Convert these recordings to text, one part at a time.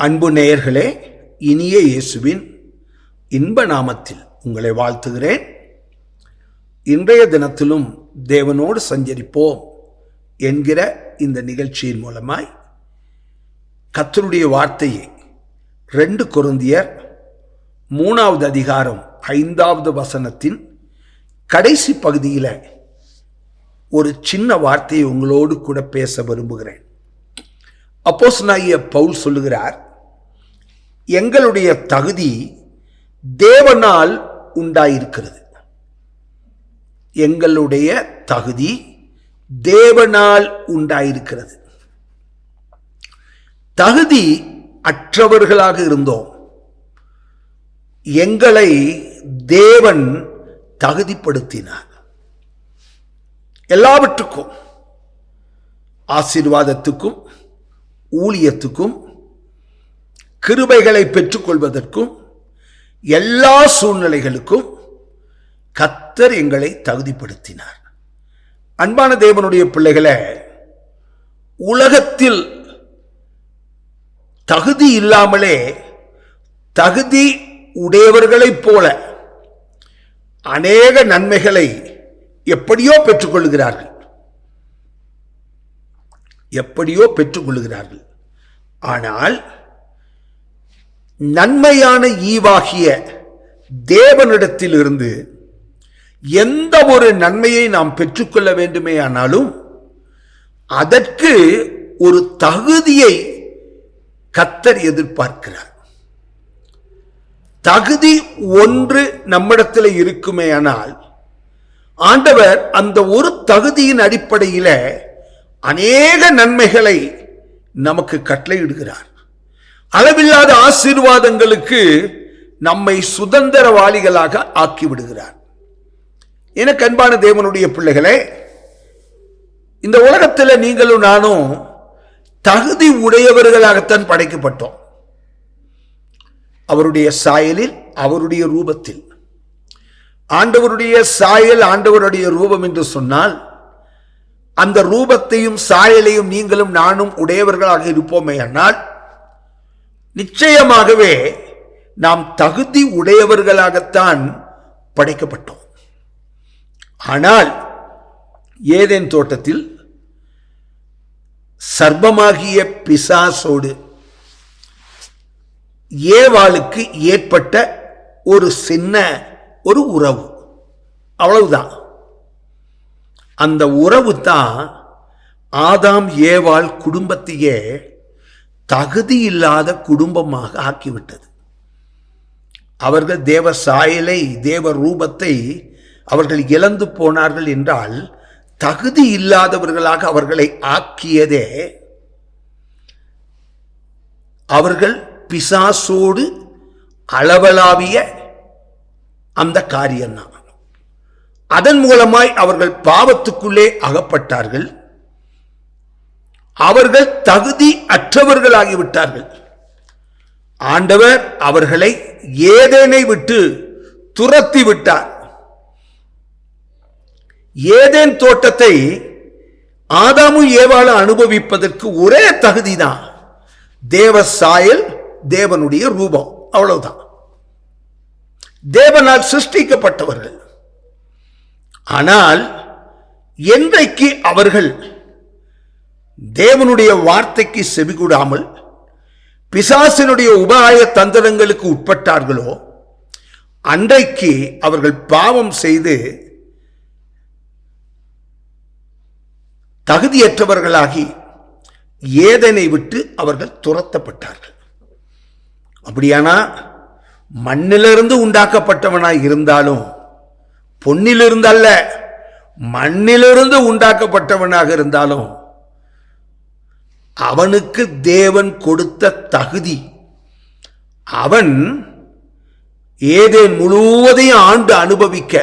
அன்பு நேயர்களே இனிய இயேசுவின் இன்ப நாமத்தில் உங்களை வாழ்த்துகிறேன். இன்றைய தினத்திலும் தேவனோடு சஞ்சரிப்போம் என்கிற இந்த நிகழ்ச்சியின் மூலமாய் கத்தருடைய வார்த்தையை ரெண்டு கொருந்தியர் மூணாவது அதிகாரம் ஐந்தாவது வசனத்தின் கடைசி பகுதியில் ஒரு சின்ன வார்த்தையை உங்களோடு கூட பேச விரும்புகிறேன். அப்போஸ் பவுல் சொல்லுகிறார் எங்களுடைய தகுதி தேவனால் உண்டாயிருக்கிறது. எங்களுடைய தகுதி தேவனால் உண்டாயிருக்கிறது. தகுதி அற்றவர்களாக இருந்தோம். எங்களை தேவன் தகுதிப்படுத்தினார். எல்லாவற்றுக்கும் ஆசீர்வாதத்துக்கும் ஊழியத்துக்கும் கிருபைகளை பெற்றுக்கொள்வதற்கும் எல்லா சூழ்நிலைகளுக்கும் கத்தர் எங்களை தகுதிப்படுத்தினார். அன்பான தேவனுடைய பிள்ளைகளை உலகத்தில் தகுதி இல்லாமலே தகுதி உடையவர்களைப் போல அநேக நன்மைகளை எப்படியோ பெற்றுக்கொள்கிறார்கள் எப்படியோ பெற்றுக்கொள்கிறார்கள் ஆனால் நன்மையான ஈவாகிய தேவனிடத்திலிருந்து எந்த ஒரு நன்மையை நாம் பெற்றுக்கொள்ள வேண்டுமே ஆனாலும் அதற்கு ஒரு தகுதியை கத்தர் எதிர்பார்க்கிறார். தகுதி ஒன்று நம்மிடத்தில் இருக்குமே ஆனால் ஆண்டவர் அந்த ஒரு தகுதியின் அடிப்படையில் அநேக நன்மைகளை நமக்கு கட்டளையிடுகிறார். அளவில்லாத ஆசீர்வாதங்களுக்கு நம்மை சுதந்திரவாளிகளாக ஆக்கிவிடுகிறார். என கண்பான தேவனுடைய பிள்ளைகளே இந்த உலகத்தில் நீங்களும் நானும் தகுதி உடையவர்களாகத்தான் படைக்கப்பட்டோம். அவருடைய சாயலில் அவருடைய ரூபத்தில். ஆண்டவருடைய சாயல் ஆண்டவருடைய ரூபம் என்று சொன்னால் அந்த ரூபத்தையும் சாயலையும் நீங்களும் நானும் உடையவர்களாக இருப்போமே ஆனால் நிச்சயமாகவே நாம் தகுதி உடையவர்களாகத்தான் படைக்கப்பட்டோம். ஆனால் ஏதேன் தோட்டத்தில் சர்பமாகிய பிசாசோடு ஏவாளுக்கு ஏற்பட்ட ஒரு சின்ன ஒரு உறவு. அவ்வளவுதான். அந்த உறவு தான் ஆதாம் ஏவாள் குடும்பத்தையே தகுதி இல்லாத குடும்பமாக ஆக்கிவிட்டது. அவர்கள் தேவ சாயலை தேவ ரூபத்தை அவர்கள் இழந்து போனார்கள் என்றால் தகுதி இல்லாதவர்களாக அவர்களை ஆக்கியதே அவர்கள் பிசாசோடு அளவலாவிய அந்த காரியம்தான். அதன் மூலமாய் அவர்கள் பாவத்துக்குள்ளே அகப்பட்டார்கள். அவர்கள் தகுதி அற்றவர்களாகிவிட்டார்கள் ஆண்டவர் அவர்களை ஏதேனை விட்டு துரத்தி விட்டார். ஏதேன் தோட்டத்தை ஆதாமும் ஏவாள அனுபவிப்பதற்கு ஒரே தகுதிதான். தேவ சாயல் தேவனுடைய ரூபம். அவ்வளவுதான். தேவனால் சிருஷ்டிக்கப்பட்டவர்கள். ஆனால் என்றைக்கு அவர்கள் தேவனுடைய வார்த்தைக்கு செவிகூடாமல் பிசாசினுடைய உபாய தந்திரங்களுக்கு உட்பட்டார்களோ அன்றைக்கு அவர்கள் பாவம் செய்து தகுதியற்றவர்களாகி ஏதனை விட்டு அவர்கள் துரத்தப்பட்டார்கள். அப்படியானா மண்ணிலிருந்து உண்டாக்கப்பட்டவனாய் இருந்தாலும் பொன்னிலிருந்து அல்ல மண்ணிலிருந்து உண்டாக்கப்பட்டவனாக இருந்தாலும் அவனுக்கு தேவன் கொடுத்த தகுதி. அவன் ஏதே முழுவதையும் ஆண்டு அனுபவிக்க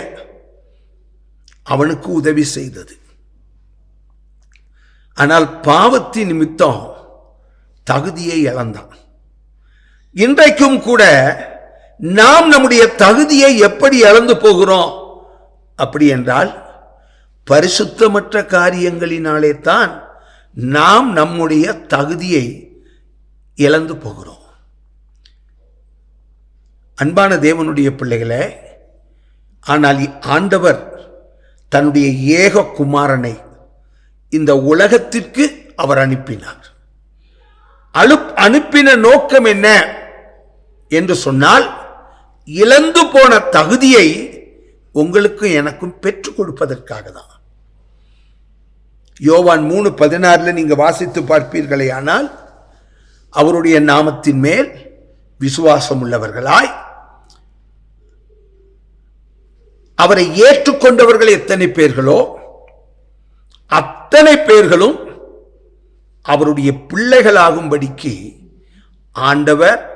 அவனுக்கு உதவி செய்தது. ஆனால் பாவத்தின் நிமித்தம் தகுதியை இழந்தான். இன்றைக்கும் கூட நாம் நம்முடைய தகுதியை எப்படி இழந்து போகிறோம்? அப்படி என்றால் பரிசுத்தமற்ற காரியங்களினாலே தான் நாம் நம்முடைய தகுதியை இழந்து போகிறோம். அன்பான தேவனுடைய பிள்ளைகளே ஆனால் ஆண்டவர் தன்னுடைய ஏக குமாரனை இந்த உலகத்திற்கு அவர் அனுப்பினார். அழு அனுப்பின நோக்கம் என்ன என்று சொன்னால் இழந்து போன தகுதியை உங்களுக்கும் எனக்கும் பெற்றுக் கொடுப்பதற்காக தான். யோவான் மூணு பதினாறில் நீங்கள் வாசித்து பார்ப்பீர்களே ஆனால் அவருடைய நாமத்தின் மேல் விசுவாசம் உள்ளவர்களாய் அவரை ஏற்றுக்கொண்டவர்கள் எத்தனை பேர்களோ அத்தனை பேர்களும் அவருடைய பிள்ளைகளாகும்படிக்கு ஆண்டவர்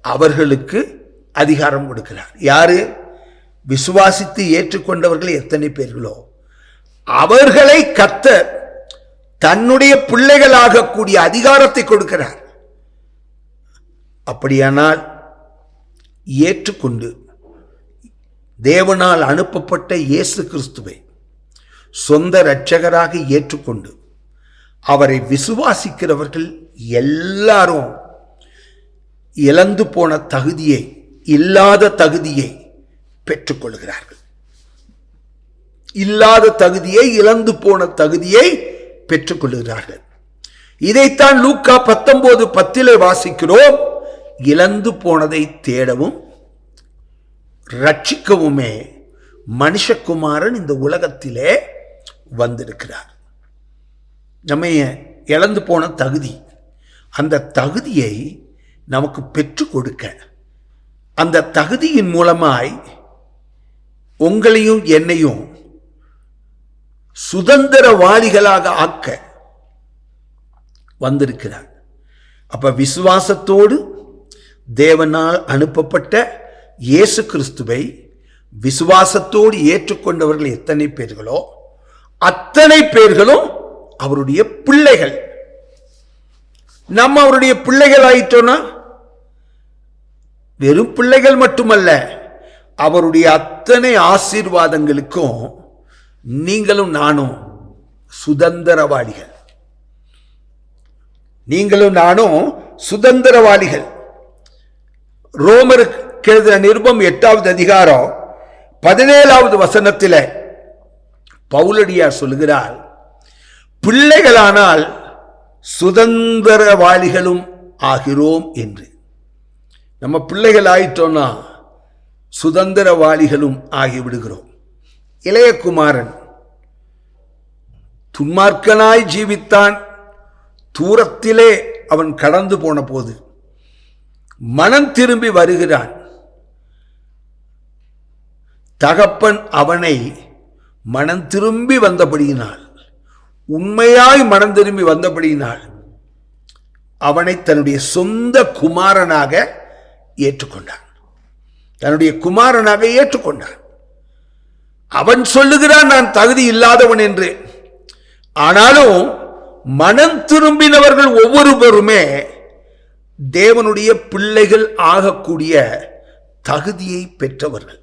அவர்களுக்கு அதிகாரம் கொடுக்கிறார். யாரு? விசுவாசித்து ஏற்றுக்கொண்டவர்கள் எத்தனை பேர்களோ. அவர்களை கத்த தன்னுடைய பிள்ளைகளாக கூடிய அதிகாரத்தை கொடுக்கிறார். அப்படியானால் ஏற்றுக்கொண்டு தேவனால் அனுப்பப்பட்ட இயேசு கிறிஸ்துவை சொந்த இரட்சகராக ஏற்றுக்கொண்டு அவரை விசுவாசிக்கிறவர்கள் எல்லாரும் இழந்து போன தகுதியை இல்லாத தகுதியை பெற்றுக்கொள்கிறார்கள். இல்லாத தகுதியை இழந்து போன தகுதியை பெற்றுக்கொள்கிறார்கள். இதைத்தான் லூக்கா பத்தொன்பது பத்திலே வாசிக்கிறோம். இழந்து போனதை தேடவும் ரட்சிக்கவுமே மனுஷகுமாரன் இந்த உலகத்திலே வந்திருக்கிறார். நம்ம இழந்து போன தகுதி? அந்த தகுதியை நமக்கு பெற்று கொடுக்க. அந்த தகுதியின் மூலமாய் உங்களையும் என்னையும் சுதந்திரவாளிகளாக ஆக்க வந்திருக்கிறார். அப்ப விசுவாசத்தோடு தேவனால் அனுப்பப்பட்ட இயேசு கிறிஸ்துவை விசுவாசத்தோடு ஏற்றுக்கொண்டவர்கள் எத்தனை பேர்களோ அத்தனை பேர்களும் அவருடைய பிள்ளைகள். நம்ம அவருடைய பிள்ளைகள் ஆயிட்டோம்னா வெறும் பிள்ளைகள் மட்டுமல்ல அவருடைய அத்தனை ஆசீர்வாதங்களுக்கும் நீங்களும் நானும் சுதந்திரவாளிகள். நீங்களும் நானும் சுதந்திரவாளிகள். ரோமருக்கு எழுதின நிருபம் எட்டாவது அதிகாரம் பதினேழாவது வசனத்தில் பவுலடியார் சொல்கிறார் பிள்ளைகளானால் சுதந்திரவாளிகளும் ஆகிறோம் என்று. நம்ம பிள்ளைகள் ஆயிட்டோம்னா சுதந்திரவாளிகளும் ஆகிவிடுகிறோம். இளையகுமாரன். துன்மார்க்கனாய் ஜீவித்தான். தூரத்திலே அவன் கடந்து போன போது மனம் திரும்பி வருகிறான். தகப்பன் அவனை மனம் திரும்பி வந்தபடியினால் உண்மையாய் மனம் திரும்பி வந்தபடியினால் அவனை தன்னுடைய சொந்த குமாரனாக ஏற்றுக்கொண்டான். தன்னுடைய குமாரனாக ஏற்றுக்கொண்டான். அவன் சொல்லுகிறான் நான் தகுதி இல்லாதவன் என்று. ஆனாலும் மனம் திரும்பினவர்கள் ஒவ்வொருவருமே தேவனுடைய பிள்ளைகள் ஆகக்கூடிய தகுதியை பெற்றவர்கள்.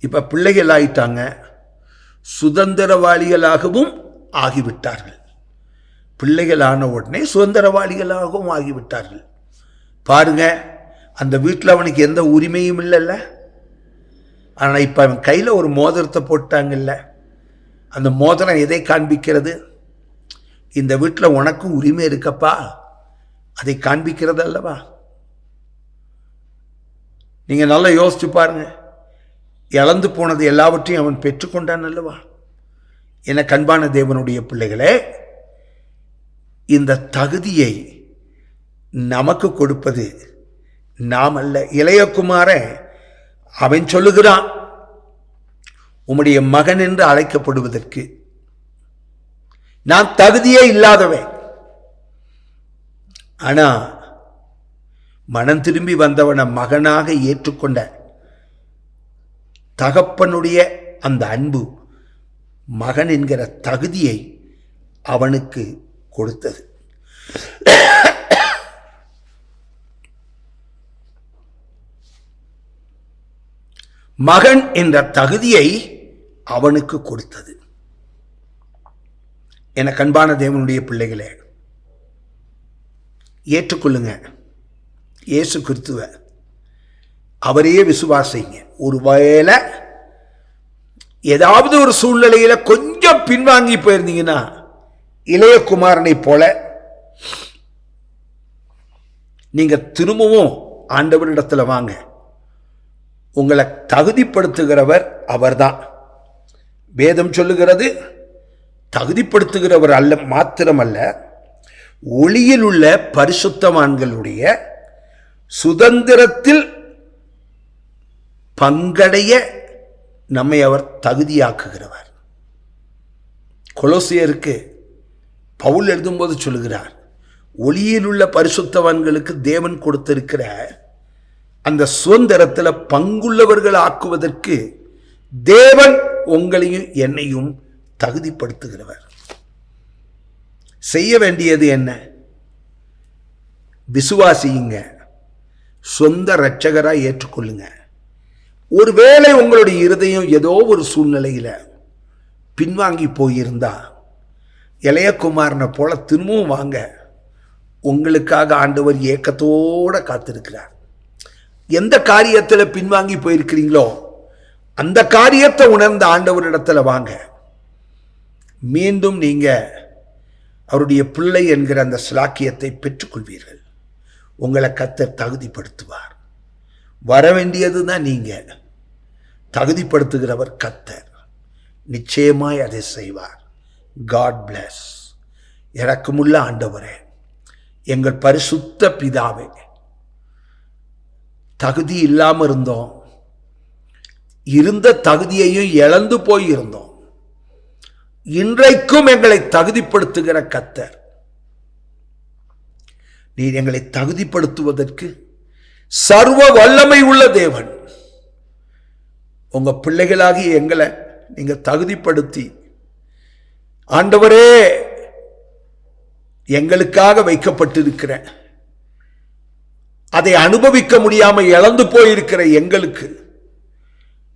இப்ப பிள்ளைகள் ஆயிட்டாங்க சுதந்திரவாளிகளாகவும் ஆகிவிட்டார்கள். பிள்ளைகள் ஆன உடனே சுதந்திரவாளிகளாகவும் ஆகிவிட்டார்கள். பாருங்க அந்த வீட்டில் அவனுக்கு எந்த உரிமையும் இல்லைல்ல. ஆனால் இப்போ அவன் கையில் ஒரு மோதிரத்தை போட்டாங்கல்ல. அந்த மோதிரம் எதை காண்பிக்கிறது? இந்த வீட்டில் உனக்கும் உரிமை இருக்கப்பா. அதை காண்பிக்கிறது அல்லவா? நீங்கள் நல்லா யோசிச்சு பாருங்க. இழந்து போனது எல்லாவற்றையும் அவன் பெற்றுக்கொண்டான் அல்லவா? என கண்பான தேவனுடைய பிள்ளைகளே இந்த தகுதியை நமக்கு கொடுப்பது நாம் அல்ல இளையகுமார அவன் சொல்லுகிறான் உம்முடைய மகன் என்று அழைக்கப்படுவதற்கு நான் தகுதியே இல்லாதவன். ஆனா மனம் திரும்பி வந்தவனை மகனாக ஏற்றுக்கொண்ட தகப்பனுடைய அந்த அன்பு மகன் என்கிற தகுதியை அவனுக்கு கொடுத்தது. மகன் என்ற தகுதியை அவனுக்கு கொடுத்தது. என கண்பான தேவனுடைய பிள்ளைகளே ஏற்றுக்கொள்ளுங்க. இயேசு கிறிஸ்துவ அவரையே விசுவாசிங்க. ஒருவேளை ஏதாவது ஒரு சூழ்நிலையில கொஞ்சம் பின்வாங்கி போயிருந்தீங்கன்னா இளையகுமாரனை போல நீங்க திரும்பவும் ஆண்டவரிடத்துல வாங்க. உங்களை தகுதிப்படுத்துகிறவர் அவர்தான். வேதம் சொல்லுகிறது தகுதிப்படுத்துகிறவர் அல்ல மாத்திரமல்ல ஒளியில் உள்ள பரிசுத்தவான்களுடைய சுதந்திரத்தில் பங்கடைய நம்மை அவர் தகுதியாக்குகிறவர். கொலோசியருக்கு பவுல் எழுதும்போது சொல்லுகிறார் ஒளியில் உள்ள பரிசுத்தவான்களுக்கு தேவன் கொடுத்திருக்கிற அந்த சுதந்திரத்தில் பங்குள்ளவர்கள் ஆக்குவதற்கு தேவன் உங்களையும் என்னையும் தகுதிப்படுத்துகிறவர். செய்ய வேண்டியது என்ன? விசுவாசியுங்க. சொந்த இரட்சகராக ஏற்றுக்கொள்ளுங்க. ஒருவேளை உங்களுடைய இருதயம் ஏதோ ஒரு சூழ்நிலையில் பின்வாங்கி போயிருந்தா இளையகுமாரனை போல திரும்பவும் வாங்க உங்களுக்காக ஆண்டவர் ஏக்கத்தோட காத்திருக்கிறார். எந்த காரியத்தில் பின்வாங்கி போயிருக்கிறீங்களோ அந்த காரியத்தை உணர்ந்த ஆண்டவரிடத்தில் வாங்க. மீண்டும் நீங்க அவருடைய பிள்ளை என்கிற அந்த சிலாக்கியத்தை பெற்றுக்கொள்வீர்கள். உங்களை கத்தர் தகுதிப்படுத்துவார். வர வேண்டியது தான் நீங்க. தகுதிப்படுத்துகிறவர் கத்தர். நிச்சயமாய் அதை செய்வார். காட் பிளஸ் இறக்கமுள்ள ஆண்டவரே எங்கள் பரிசுத்த பிதாவே தகுதி இல்லாமல் இருந்தோம். இருந்த தகுதியையும் இழந்து போயிருந்தோம் இன்றைக்கும் எங்களை தகுதிப்படுத்துகிற கத்தர். நீர் எங்களை தகுதிப்படுத்துவதற்கு சர்வ வல்லமை உள்ள தேவன். உங்க பிள்ளைகளாகி எங்களை நீங்க தகுதிப்படுத்தி ஆண்டவரே எங்களுக்காக வைக்கப்பட்டிருக்கிறேன் அதை அனுபவிக்க முடியாமல் இழந்து போயிருக்கிற எங்களுக்கு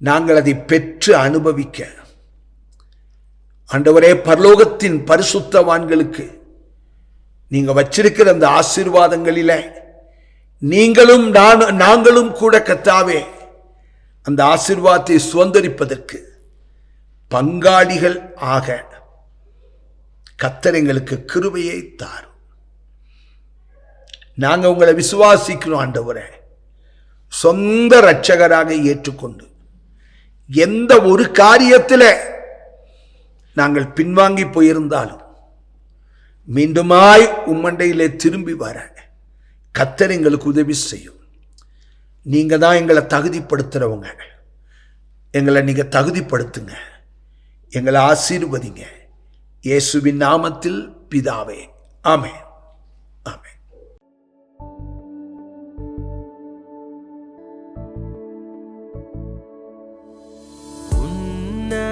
நாங்கள் அதை பெற்று அனுபவிக்க. ஆண்டவரே பரலோகத்தின் பரிசுத்தவான்களுக்கு நீங்க வச்சிருக்கிற அந்த ஆசீர்வாதங்களில நீங்களும் நான் நாங்களும் கூட கத்தாவே அந்த ஆசிர்வாதத்தை சுதந்திரிப்பதற்கு பங்காளிகள் ஆக கத்தர் எங்களுக்கு கிருபையை தாரும். நாங்கள் உங்களை விசுவாசிக்கிறோம் ஆண்டவரே. சொந்த இரட்சகராக ஏற்றுக்கொண்டு எந்த ஒரு காரியத்தில் நாங்கள் பின்வாங்கி போயிருந்தாலும் மீண்டுமாய் உம்மண்டையிலே திரும்பி வர கத்தர் எங்களுக்கு உதவி செய்யும். நீங்கள் தான் எங்களை தகுதிப்படுத்துறவங்க. எங்களை நீங்கள் தகுதிப்படுத்துங்க. எங்களை ஆசீர்வதிங்க. இயேசுவின் நாமத்தில் பிதாவே. ஆமேன். ஆமே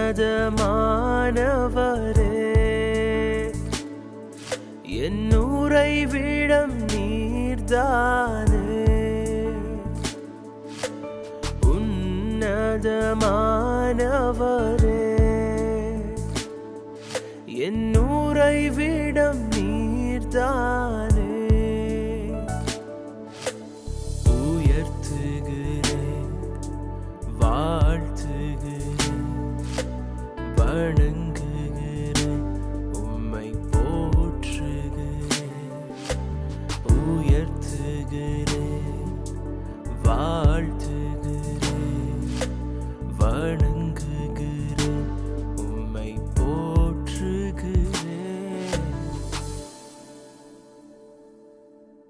உன்னதமானவரே என் விடம் நீர்தானே உன்னதமானவர்.